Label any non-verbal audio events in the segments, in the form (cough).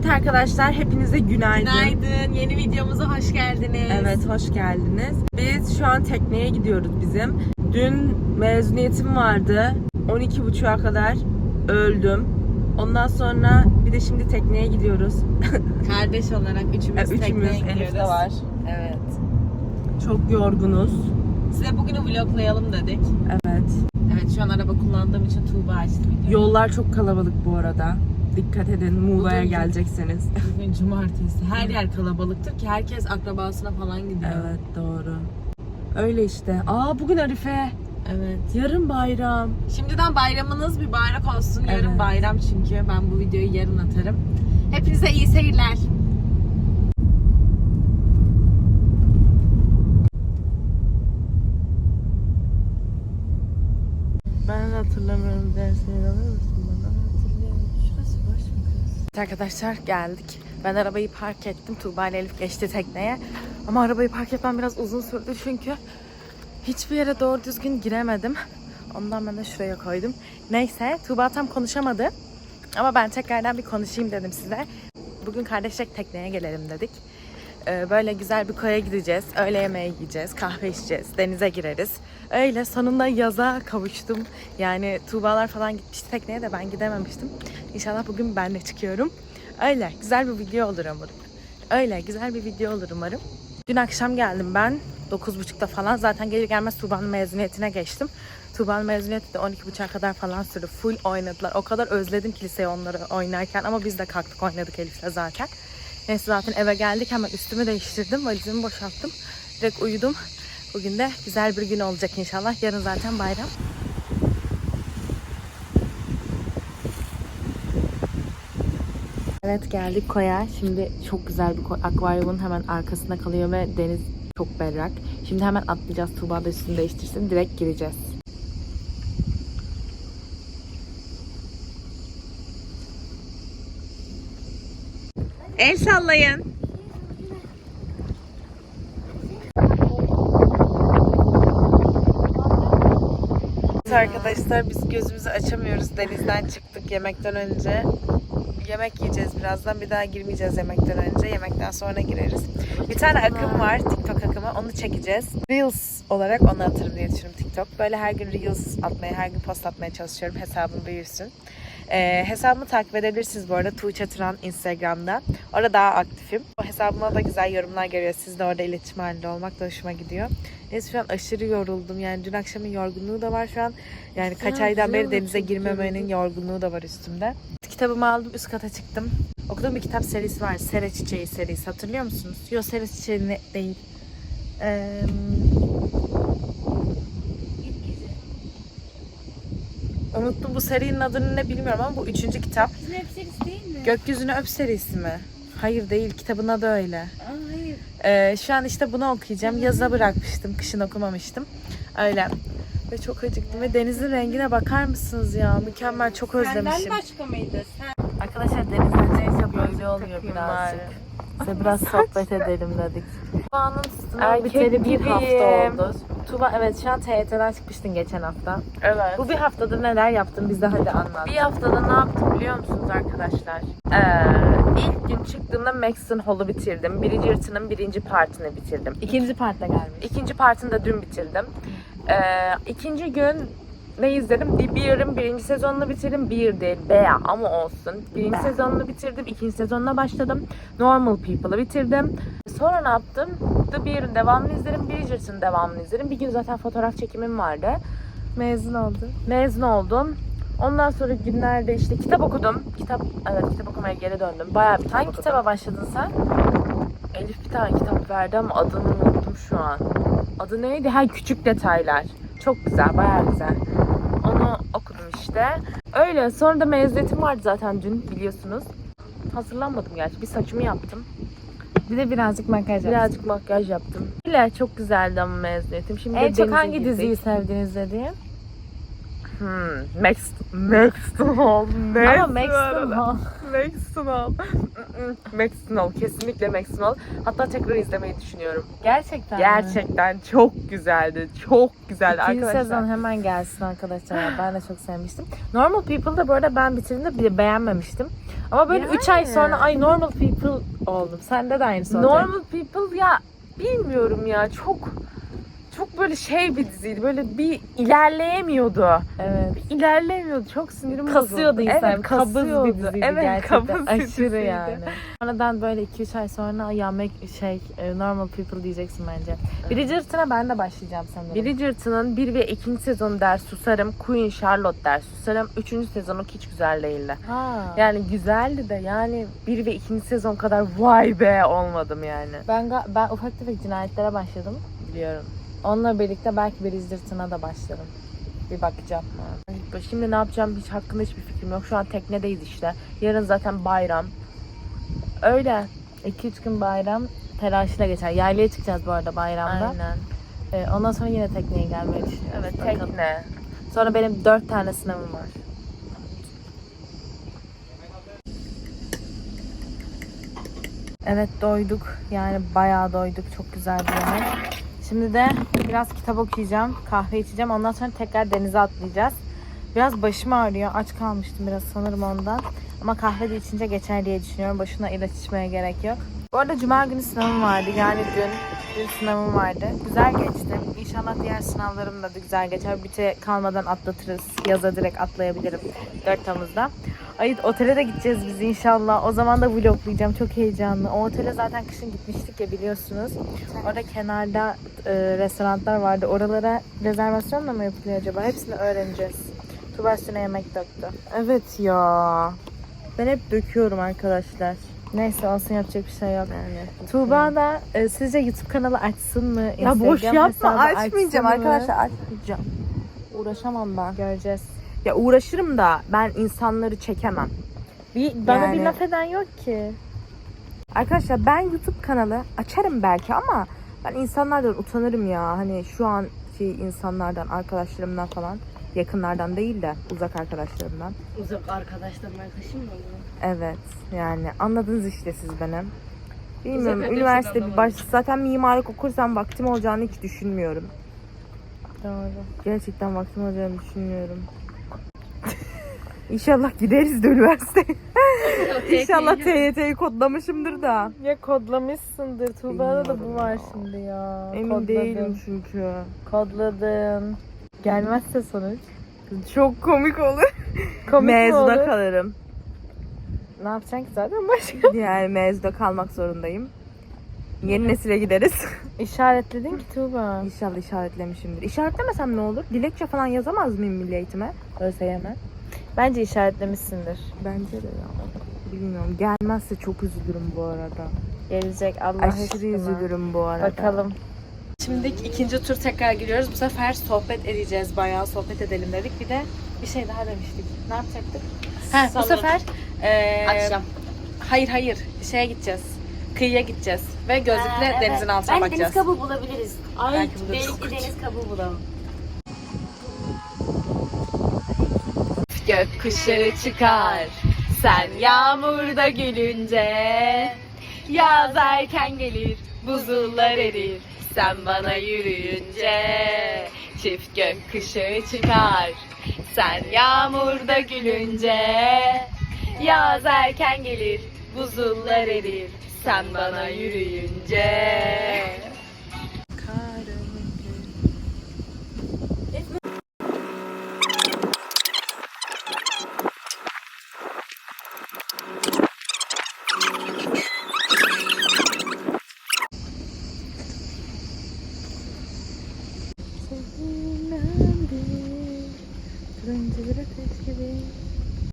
Evet arkadaşlar hepinize günaydın. Günaydın. Yeni videomuza hoş geldiniz. Evet hoş geldiniz. Biz şu an tekneye gidiyoruz bizim. Dün mezuniyetim vardı. 12.30'a kadar öldüm. Ondan sonra bir de şimdi tekneye gidiyoruz. (laughs) Kardeş olarak üçümüz, Evet, üçümüz, tekneye Elif de gidiyoruz. var. Evet. Çok yorgunuz. Size bugünü vloglayalım dedik. Evet. Evet şu an araba kullandığım için Tuğba açtı. Yollar çok kalabalık bu arada. Dikkat edin Muğla'ya Bugün- gelecekseniz. (laughs) Bugün cumartesi. Her yer kalabalıktır ki herkes akrabasına falan gidiyor. evet doğru. Öyle işte. Aa bugün Arife. Evet. Yarın bayram. Şimdiden bayramınız mübarek olsun. Yarın Evet. bayram çünkü. Ben bu videoyu yarın atarım. Hepinize iyi seyirler. Ben hatırlamıyorum dersini alır mısın bana? Şurası boş mu kız? Arkadaşlar geldik. Ben arabayı park ettim. Tuğba ile Elif geçti tekneye. Ama arabayı park etmem biraz uzun sürdü çünkü hiçbir yere doğru düzgün giremedim. Ondan ben de şuraya koydum. Neyse Tuğba tam konuşamadı. Ama ben tekrardan bir konuşayım dedim size. Bugün kardeşlik tekneye gelelim dedik. Ee, Böyle güzel bir koya gideceğiz. Öğle yemeği yiyeceğiz. Kahve içeceğiz. Denize gireriz. Öyle sonunda yaza kavuştum. Yani Tuğbalar falan gitmişti tekneye de ben gidememiştim. İnşallah bugün ben de çıkıyorum. Öyle güzel bir video olur umarım. Öyle güzel bir video olur umarım. Dün akşam geldim ben. 9.30'da falan. Zaten gelir gelmez Tuğba'nın mezuniyetine geçtim. Tuğba'nın mezuniyeti de 12.30'a kadar falan sürdü. Full oynadılar. O kadar özledim ki liseyi onları oynarken. Ama biz de kalktık oynadık Elif'le zaten. Neyse zaten eve geldik. Hemen üstümü değiştirdim. Valizimi boşalttım. Direkt uyudum. Bugün de güzel bir gün olacak inşallah. Yarın zaten bayram. Evet geldik koya. Şimdi çok güzel bir koy. Akvaryumun hemen arkasında kalıyor ve deniz çok berrak. Şimdi hemen atlayacağız. Tuğba da üstünü değiştirsin. Direkt gireceğiz. El sallayın. Evet arkadaşlar biz gözümüzü açamıyoruz. Denizden çıktık yemekten önce. Yemek yiyeceğiz birazdan. Bir daha girmeyeceğiz yemekten önce. Yemekten sonra gireriz. Bir tane akım var. TikTok akımı. Onu çekeceğiz. Reels olarak onu atarım diye düşünüyorum TikTok. Böyle her gün Reels atmaya, her gün post atmaya çalışıyorum. Hesabım büyüsün. Ee, hesabımı takip edebilirsiniz bu arada. Tuğçe Turan Instagram'da. Orada daha aktifim. O hesabıma da güzel yorumlar geliyor. Siz de orada iletişim halinde olmak da hoşuma gidiyor. Neyse şu an aşırı yoruldum. Yani dün akşamın yorgunluğu da var şu an. Yani kaç aydan beri denize girmemenin yorgunluğu da var üstümde. Kitabımı aldım üst kata çıktım. Okuduğum bir kitap serisi var. Sere Çiçeği serisi. Hatırlıyor musunuz? Yok Sere Çiçeği ne- değil. Ee, unuttum bu serinin adını ne bilmiyorum ama bu üçüncü kitap. Web serisi değil mi? Gökyüzünü Öp serisi mi? Hayır değil. Kitabın adı öyle. Aa, hayır. Ee, şu an işte bunu okuyacağım. Yaza bırakmıştım. Kışın okumamıştım. Öyle. Ve çok acıktım. Ve denizin rengine bakar mısınız ya? Mükemmel. Çok özlemişim. Senden başka mıydı? Sen Arkadaşlar denizden neyse böyle oluyor birazcık. Size biraz sohbet edelim dedik. Tuğba'nın Erkek biteli bir hafta oldu. Tuba evet şu an TYT'den çıkmıştın geçen hafta. Evet. Bu bir haftada neler yaptın bize hadi anlat. Bir haftada ne yaptım biliyor musunuz arkadaşlar? Ee, ilk gün çıktığımda Maxon Hall'u bitirdim. Bridgerton'ın birinci partini bitirdim. İkinci partta gelmiş. İkinci partini de dün bitirdim. Ee, ikinci gün ne izledim? The Bear'ın birinci sezonunu bitirdim. Bear değil, Bea ama olsun. Birinci sezonunu bitirdim. ikinci sezonuna başladım. Normal People'ı bitirdim. Sonra ne yaptım? The Bear'ın devamını izlerim. Bridgerton'ın devamını izlerim. Bir gün zaten fotoğraf çekimim vardı. Mezun oldu. Mezun oldum. Ondan sonra günlerde işte kitap okudum. Kitap, evet kitap okumaya geri döndüm. Bayağı bir kitap Hangi okudum. kitaba başladın sen? Elif bir tane kitap verdi ama adını unuttum şu an. Adı neydi? Ha Küçük Detaylar. Çok güzel, bayağı güzel. Onu okudum işte. Öyle. Sonra da mezuniyetim vardı zaten dün biliyorsunuz. Hazırlanmadım gerçi. Bir saçımı yaptım. Bir de birazcık makyaj yaptın. Birazcık makyaj yaptım. Öyle çok güzeldi ama mezuniyetim. Şimdi En de çok denize hangi girdik. diziyi sevdiniz dediğim? Hmm, Max, Maxtonal. Ne? Ama Maxton Maxtonal. Maxtonal. Kesinlikle Maxtonal. Hatta tekrar izlemeyi düşünüyorum. Gerçekten mi? Gerçekten çok güzeldi. Çok güzeldi İkinci arkadaşlar. sezon hemen gelsin arkadaşlar. Ben de çok sevmiştim. Normal People'da bu arada ben bitirdiğimde bile beğenmemiştim. Ama böyle 3 ay Yani. sonra ay Normal People oldum. Sende de aynısı olacak. Normal People ya bilmiyorum ya çok çok böyle şey bir diziydi. Böyle bir ilerleyemiyordu. Evet. İlerlemiyordu. Çok sinirim Kasıyordu bozuldu. insan. Evet, kabız bir kasıyordu. diziydi evet, gerçekten. kabız bir Aşırı diziydi. yani. Sonradan böyle 2-3 ay sonra ya şey e, Normal People diyeceksin bence. Bridgerton'a ben de başlayacağım sanırım. Bridgerton'ın 1 ve 2. sezonu der susarım. Queen Charlotte der susarım. 3. sezonu hiç güzel değildi. Ha. Yani güzeldi de yani 1 ve 2. sezon kadar vay be olmadım yani. Ben ben ufak tefek cinayetlere başladım. Biliyorum. Onunla birlikte belki Bridgerton'a da başlarım. Bir bakacağım. Şimdi ne yapacağım hiç hakkında hiçbir fikrim yok. Şu an teknedeyiz işte. Yarın zaten bayram. Öyle. 2-3 gün bayram telaşıyla geçer. Yaylaya çıkacağız bu arada bayramda. Aynen. Ee, ondan sonra yine tekneye gelmeyi düşünüyoruz. Evet Bakalım. tekne. Sonra benim 4 tane sınavım var. Evet doyduk. Yani bayağı doyduk. Çok güzel bir yemek. Şimdi de biraz kitap okuyacağım. Kahve içeceğim. Ondan sonra tekrar denize atlayacağız. Biraz başım ağrıyor. Aç kalmıştım biraz sanırım ondan. Ama kahve de içince geçer diye düşünüyorum. Başına ilaç içmeye gerek yok. Bu arada cuma günü sınavım vardı. Yani dün, dün sınavım vardı. Güzel geçti. İnşallah diğer sınavlarım da güzel geçer. Büte kalmadan atlatırız. Yaza direkt atlayabilirim 4 Temmuz'da. Ay otele de gideceğiz biz inşallah. O zaman da vloglayacağım. Çok heyecanlı. O otele zaten kışın gitmiştik ya biliyorsunuz. Orada kenarda e, restoranlar vardı. Oralara rezervasyonla mı yapılıyor acaba? Hepsini öğreneceğiz. Tuba üstüne yemek döktü. Evet ya. Ben hep döküyorum arkadaşlar. Neyse olsun yapacak bir şey yok. Yani. Tuğba da e, sizce YouTube kanalı açsın mı? Ya boş Instagram yapma hesabı açmayacağım açsın mı? arkadaşlar açmayacağım. Uğraşamam ben. Göreceğiz. Ya uğraşırım da ben insanları çekemem. Bir, bana Yani- bir laf eden yok ki. Arkadaşlar ben YouTube kanalı açarım belki ama ben insanlardan utanırım ya. Hani şu an şey insanlardan, arkadaşlarımdan falan. Yakınlardan değil de uzak arkadaşlarımdan. Uzak arkadaşlarım arkadaşım mı? Evet yani anladınız işte siz benim. Bilmiyorum üniversite arkadaşlardan baş zaten mimarlık okursam vaktim olacağını hiç düşünmüyorum. Doğru. Gerçekten vaktim olacağını düşünmüyorum. İnşallah gideriz de üniversiteye. (laughs) İnşallah TYT'yi kodlamışımdır da. Ya kodlamışsındır. Tuğba'da da bu var şimdi ya. Emin Kodladın. değilim çünkü. Kodladın. Gelmezse sonuç. Çok komik olur. Komik mi Mezuna olur? kalırım. Ne yapacaksın ki zaten başka? (laughs) Yani mezuna kalmak zorundayım. Yeni nesile gideriz. (laughs) İşaretledin ki Tuğba. İnşallah işaretlemişimdir. İşaretlemesem ne olur? Dilekçe falan yazamaz mıyım milli eğitime? ÖSYM'e. Bence işaretlemişsindir. Bence de ya. Bilmiyorum. Gelmezse çok üzülürüm bu arada. Gelecek Allah Aşırı aşkına. üzülürüm bu arada. Bakalım. Şimdi ikinci tur tekrar giriyoruz. Bu sefer sohbet edeceğiz. Bayağı sohbet edelim dedik. Bir de bir şey daha demiştik. Ne yapacaktık? Ha, bu sefer eee, Akşam. Hayır hayır. Şeye gideceğiz. Kıyıya gideceğiz. Ve gözlükle denizin altına ben bakacağız. deniz kabuğu bulabiliriz. Ay Belki buluruz. belki deniz kabuğu bulalım. Gökkuşağı çıkar. Sen yağmurda gülünce Yaz erken gelir Buzullar erir. Sen bana yürüyünce Çift gökkuşağı çıkar. Sen yağmurda gülünce Yaz erken gelir Buzullar erir. Sen bana yürüyünce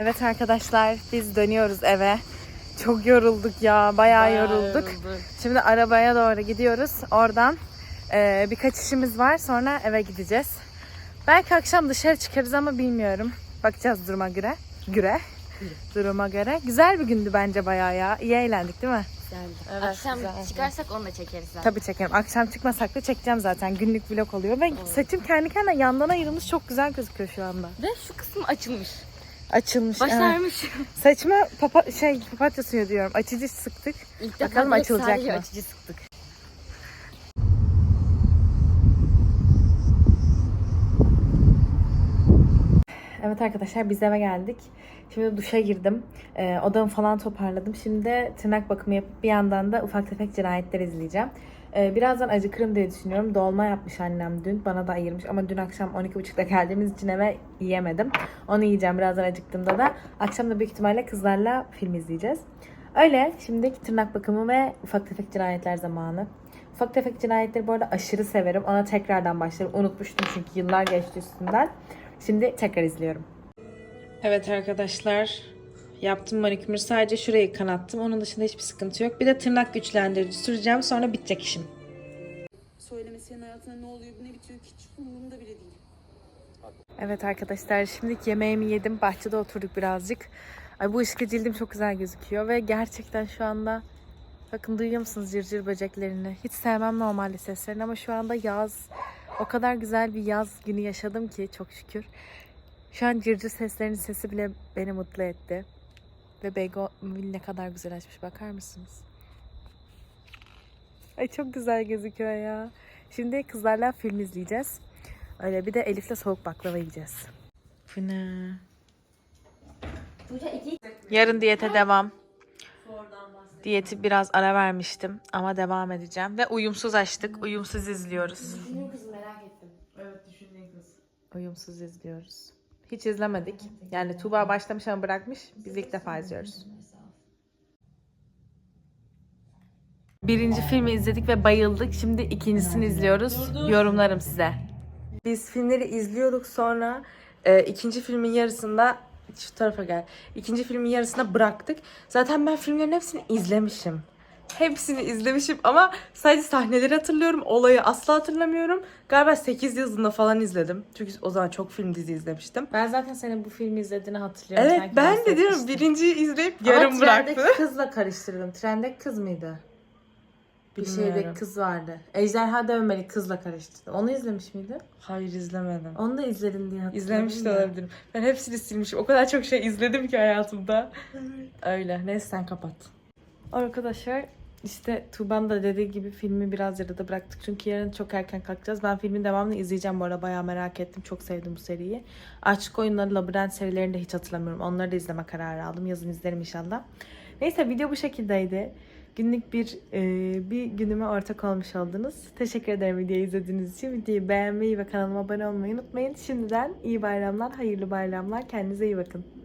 Evet arkadaşlar biz dönüyoruz eve. Çok yorulduk ya bayağı yorulduk. Şimdi arabaya doğru gidiyoruz. Oradan e, birkaç işimiz var sonra eve gideceğiz. Belki akşam dışarı çıkarız ama bilmiyorum. Bakacağız duruma göre. Göre. Duruma göre. Güzel bir gündü bence bayağı ya. İyi eğlendik değil mi? Güzeldi. Evet, Akşam güzeldi. çıkarsak onu da çekeriz zaten. Tabii çekerim. Akşam çıkmasak da çekeceğim zaten. Günlük vlog oluyor ve saçım kendi kendine yandan ayrılmış çok güzel gözüküyor şu anda. Ve şu kısım açılmış. Açılmış. evet. Başarmış. Saçıma papa şey papatya suyu diyorum. Açıcı sıktık. İlk Bakalım açılacak mı? açıcı sıktık. Evet arkadaşlar biz eve geldik. Şimdi duşa girdim. Ee, odamı falan toparladım. Şimdi de tırnak bakımı yapıp bir yandan da ufak tefek cinayetler izleyeceğim. Ee, birazdan acıkırım diye düşünüyorum. Dolma yapmış annem dün. Bana da ayırmış ama dün akşam 12.30'da geldiğimiz için eve yiyemedim. Onu yiyeceğim birazdan acıktığımda da. Akşam da büyük ihtimalle kızlarla film izleyeceğiz. Öyle şimdiki tırnak bakımı ve ufak tefek cinayetler zamanı. Ufak tefek cinayetleri bu arada aşırı severim. Ona tekrardan başlarım. Unutmuştum çünkü yıllar geçti üstünden. Şimdi tekrar izliyorum. Evet arkadaşlar. Yaptım manikürü. Sadece şurayı kanattım. Onun dışında hiçbir sıkıntı yok. Bir de tırnak güçlendirici süreceğim. Sonra bitecek işim. Söylemesi senin hayatında ne oluyor, ne bitiyor hiç umurumda bile değil. Evet arkadaşlar şimdi yemeğimi yedim. Bahçede oturduk birazcık. Ay bu ışıklı cildim çok güzel gözüküyor ve gerçekten şu anda bakın duyuyor musunuz cırcır böceklerini? Hiç sevmem normalde seslerini ama şu anda yaz. O kadar güzel bir yaz günü yaşadım ki çok şükür. Şu an cırcır seslerinin sesi bile beni mutlu etti. Ve Bego ne kadar güzel açmış bakar mısınız? Ay çok güzel gözüküyor ya. Şimdi kızlarla film izleyeceğiz. Öyle bir de Elif'le soğuk baklava yiyeceğiz. Ne? Yarın diyete devam. Diyeti biraz ara vermiştim ama devam edeceğim. Ve uyumsuz açtık. Uyumsuz izliyoruz. Düşünün kızım merak ettim. Uyumsuz izliyoruz. Hiç izlemedik. Yani Tuğba başlamış ama bırakmış. Biz ilk defa izliyoruz. Birinci filmi izledik ve bayıldık. Şimdi ikincisini izliyoruz. Yorumlarım size. Biz filmleri izliyorduk sonra e, ikinci filmin yarısında şu tarafa gel. İkinci filmin yarısında bıraktık. Zaten ben filmlerin hepsini izlemişim. Hepsini izlemişim ama sadece sahneleri hatırlıyorum. Olayı asla hatırlamıyorum. Galiba 8 yazında falan izledim. Çünkü o zaman çok film dizi izlemiştim. Ben zaten senin bu filmi izlediğini hatırlıyorum. Evet ben de diyorum birinciyi izleyip Ama yarım trendeki bıraktı. (laughs) kızla karıştırdım. Trendeki kız mıydı? Bir Bilmiyorum. şeyde kız vardı. Ejderha Dövmeli kızla karıştırdım. Onu izlemiş miydin? Hayır izlemedim. Onu da izledin diye hatırlıyorum. İzlemiş de olabilirim. Ben hepsini silmişim. O kadar çok şey izledim ki hayatımda. Öyle. Neyse sen kapat. Arkadaşlar işte Tuğban da dediği gibi filmi biraz yarıda bıraktık. Çünkü yarın çok erken kalkacağız. Ben filmin devamını izleyeceğim bu arada. Bayağı merak ettim. Çok sevdim bu seriyi. Açık Oyunları, Labirent serilerini de hiç hatırlamıyorum. Onları da izleme kararı aldım. Yazın izlerim inşallah. Neyse video bu şekildeydi. Günlük bir e, bir günüme ortak olmuş oldunuz. Teşekkür ederim videoyu izlediğiniz için. Videoyu beğenmeyi ve kanalıma abone olmayı unutmayın. Şimdiden iyi bayramlar, hayırlı bayramlar. Kendinize iyi bakın.